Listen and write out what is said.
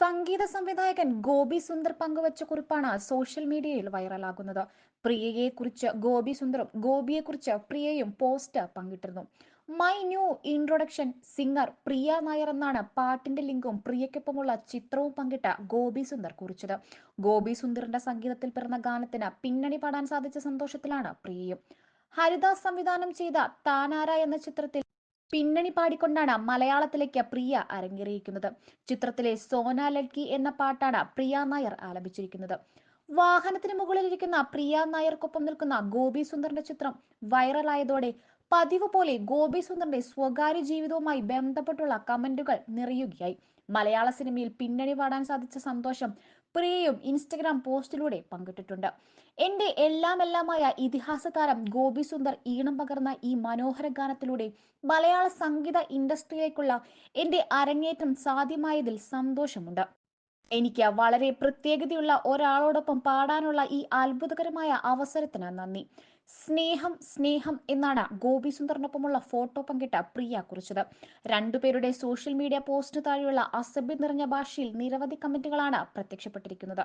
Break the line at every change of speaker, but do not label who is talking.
സംഗീത സംവിധായകൻ ഗോപി സുന്ദർ പങ്കുവച്ച കുറിപ്പാണ് സോഷ്യൽ മീഡിയയിൽ വൈറലാകുന്നത്. പ്രിയയെ കുറിച്ച് ഗോപി സുന്ദറും ഗോപിയെ കുറിച്ച് പ്രിയയും post പങ്കിട്ടിരുന്നു. My new introduction singer Priya Nair എന്നാണ് പാട്ടിന്റെ ലിങ്കും പ്രിയയ്ക്കൊപ്പമുള്ള ചിത്രവും പങ്കിട്ട ഗോപി സുന്ദർ കുറിച്ചത്. ഗോപി സുന്ദറിന്റെ സംഗീതത്തിൽ പിറന്ന ഗാനത്തിന് പിന്നണി പാടാൻ സാധിച്ച സന്തോഷത്തിലാണ് പ്രിയയും. ഹരിദാസ് സംവിധാനം ചെയ്ത താനാര എന്ന ചിത്രത്തിൽ പിന്നണി പാടിക്കൊണ്ടാണ് മലയാളത്തിലേക്ക് പ്രിയ അരങ്ങേറിയിരിക്കുന്നത്. ചിത്രത്തിലെ സോന ലഡ്കി എന്ന പാട്ടാണ് പ്രിയ നായർ ആലപിച്ചിരിക്കുന്നത്. വാഹനത്തിന് മുകളിലിരിക്കുന്ന പ്രിയ നായർക്കൊപ്പം നിൽക്കുന്ന ഗോപി സുന്ദറിന്റെ ചിത്രം വൈറലായതോടെ പതിവ് പോലെ ഗോപി സുന്ദറിന്റെ സ്വകാര്യ ജീവിതവുമായി ബന്ധപ്പെട്ടുള്ള കമന്റുകൾ നിറയുകയായി. മലയാള സിനിമയിൽ പിന്നണി പാടാൻ സാധിച്ച സന്തോഷം പ്രിയയും ഇൻസ്റ്റഗ്രാം പോസ്റ്റിലൂടെ പങ്കിട്ടിട്ടുണ്ട്. എന്റെ എല്ലാം എല്ലാമായ ഇതിഹാസ താരം ഗോപി സുന്ദർ ഈണം പകർന്ന ഈ മനോഹര ഗാനത്തിലൂടെ മലയാള സംഗീത ഇൻഡസ്ട്രിയിലേക്കുള്ള എന്റെ അരങ്ങേറ്റം സാധ്യമായതിൽ സന്തോഷമുണ്ട്. എനിക്ക് വളരെ പ്രത്യേകതയുള്ള ഒരാളോടൊപ്പം പാടാനുള്ള ഈ അത്ഭുതകരമായ അവസരത്തിന് നന്ദി. സ്നേഹം സ്നേഹം എന്നാണ് ഗോപി സുന്ദറിനൊപ്പമുള്ള ഫോട്ടോ പങ്കിട്ട പ്രിയ കുറിച്ചത്. രണ്ടുപേരുടെ സോഷ്യൽ മീഡിയ പോസ്റ്റ് താഴെയുള്ള അസഭ്യം നിറഞ്ഞ ഭാഷയിൽ നിരവധി കമന്റുകളാണ് പ്രത്യക്ഷപ്പെട്ടിരിക്കുന്നത്.